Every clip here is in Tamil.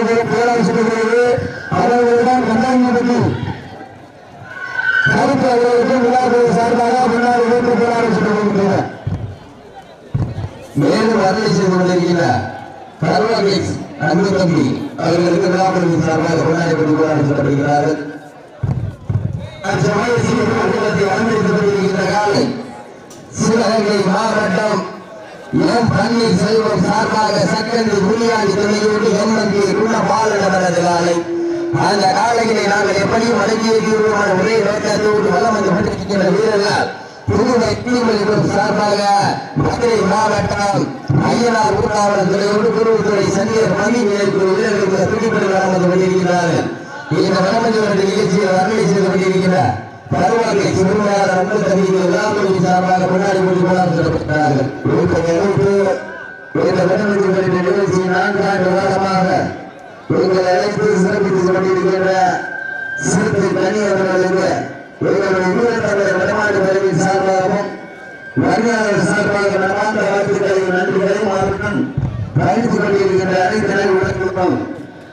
சுற்றுகிறது புகழாக சுற்றுகிறது அவர்களுடன் மந்தாங்கி கருத்து அவர்களுக்கு விழாக்களை சார்பாக முன்னாள் மாவட்டம் சார்பாக சக்கரை புலியாடி பாலனவரது அந்த காலையிலே நாங்கள் எப்படியும் அடங்கியிருக்கிறோம் ஒரே நோக்கத்தோடு வளம் வந்து கொண்டிருக்கின்ற வீரர்கள் புதுவை தீவிரம் சார்பாக மதுரை மாவட்டம் ஐயனார் ஊர்காவலர் துறையோடு குருவுத்துறை வீரர்களுக்கு வளம் வந்து கொண்டிருக்கிறார்கள். இந்த நிகழ்ச்சியில் செய்து கொண்டிருக்கிறார் அன்பு சார்பாக முன்னாடி கொண்டு போலாம் சொல்லப்பட்டார்கள் இந்த நிகழ்ச்சி சிறுத்தை தனி அவர்களுக்கு எங்களுடைய வீரத்தமிழர் வடமாடு பகுதியின் சார்பாகவும் வருங்கால சார்பாக நடமாட்ட வாழ்த்துக்களை நன்றிகளை மாவட்டம் பயணித்துக் கொண்டிருக்கின்ற அனைத்து நிலைவுகளுக்கும்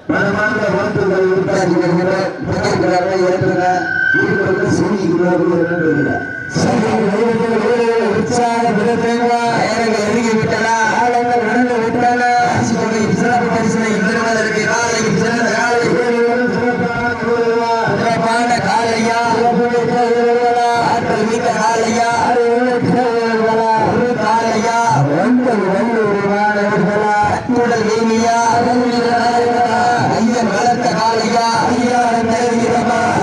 மனமார்ந்த வாழ்த்துக்களை உண்டாக்கி வருகிற பகைக்கிறார்கள் ஏற்றுகிற இருப்பது சொல்லி உற்சாக ஐயன் வளர்த்த காலையா ஐயா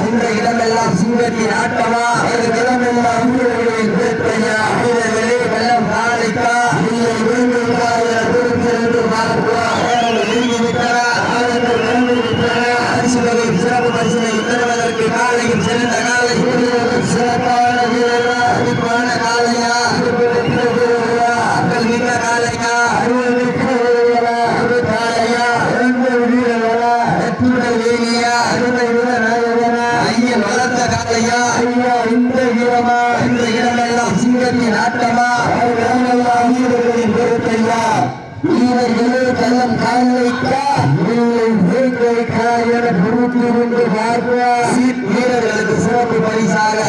இந்த இடமெல்லாம் சிங்கத்தின் ஆட்டமா இந்த இடமெல்லாம் வீரர்களின் வேட்டையா வீரர்களே வெள்ளம் காலைக்கா இல்லை விரும்பும் காலையா திருப்பிருந்து பார்ப்பா நெருங்கி விட்டனா ஆளுங்கள் நெருங்கி விட்டனா அரிசி வகை சிறப்பு பரிசனை பெறுவதற்கு காலையும் சிறந்த காலை வீரர்கள் சிறப்பான வீரர்களா அடிப்பான காலையா அக்கல் மிக்க காலையா அருள் மிக்க வீரர்களா அரு காலையா இறந்த வீரர்களா வெற்றுடல் வேலியா அருமை வீரர்களா ஐயன் வளர்த்த ஐயா இந்த வீரமா இந்த இடமெல்லாம் சிங்கத்தின் ஆட்டமா? வீரர்களின் பொறுத்தையா வீரர்களே கள்ளம் கால் வைக்கா இல்லை வேக வைக்கா பார்ப்பா வீரர்களுக்கு சிறப்பு பரிசாக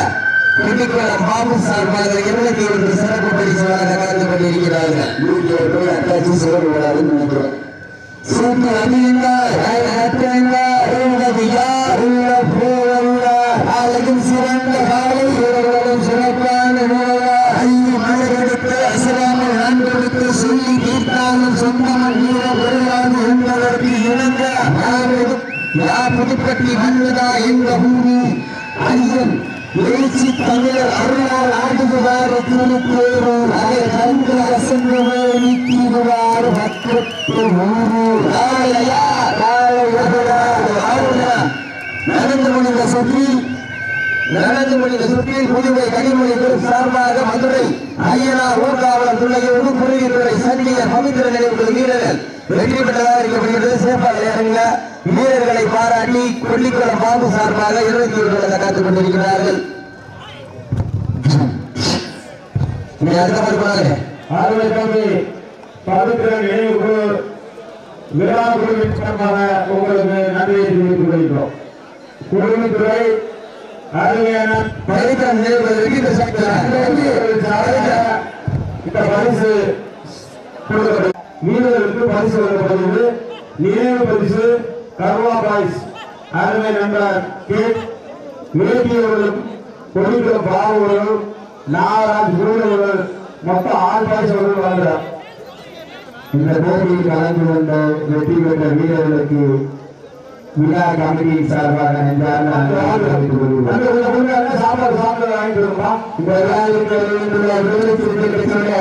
குட்டிக்குளம் பாபு சார்பாக இருபத்தி ஒன்று சிறப்பு பரிசாக கலந்து கொண்டிருக்கிறார்கள். வீட்டில் போய் அட்டாச்சி சிறப்பு விழாவில் நினைக்கிறேன் சூட்டு அணியுங்க அட்டங்க உதவியா உள்ள யார் புதுப்பட்டி வந்ததா இந்த பூமி ஐயன் எழுச்சி தமிழர் அருளால் ஆடுகிறார் திருப்பேரூர் அதை கண்டு அசங்கமே நீக்கிடுவார் பக்கத்து ஊரூர் காலையா நடந்து முடிந்த சுற்றி நடந்து முடிந்த சுற்றில் புதுவை கனிமொழி குரூப் சார்பாக மதுரை ஐயனார் ஊர்காவலர் துணையோடு குறுகித்துறை சண்டிய பவித்திர நினைவுகள் வீரர்கள் வெற்றி பெற்றதாக இருக்கப்படுகிறது சிறப்பாக இறங்க வீரர்களை பாராட்டி கொல்லிக்குளம் பாபு சார்பாக இருபத்தி ஒன்று காத்துக் கொண்டிருக்கிறார்கள். வீரர்களுக்கு பரிசு வழங்கப்படுகிறது. நினைவு பரிசு கர்வா பாய்ஸ் அருமை நண்பர் கே. மேட்டியவர்களும் கொடிக்குளம் பாபுவர்கள் நாகராஜ் குருவர்கள் மொத்தம் ஆறு பரிசு அவர்கள் வழங்குகிறார் இந்த போட்டியில் கலந்து கொண்ட வெற்றி பெற்ற வீரர்களுக்கு விழா கமிட்டியின் சார்பாக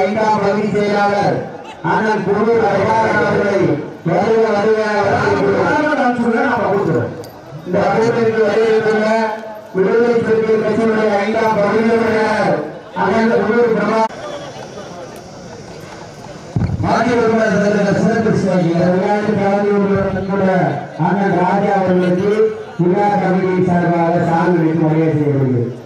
ஐந்தாம் பகுதி செயலாளர் அண்ணன் குரு அவர்களை வருக வருக நான் சொல்றேன் இந்த கூட்டத்திற்கு வருகின்ற விடுதலை சிறுத்தை கட்சியினுடைய ஐந்தாம் பகுதியினுடைய அண்ணன் குரு பிரமா மாநில அண்ணன் ராஜா அவர்களுக்கு விழா கமிட்டி சார்பாக சான்று வைத்து மரியாதை செய்யப்படுகிறது.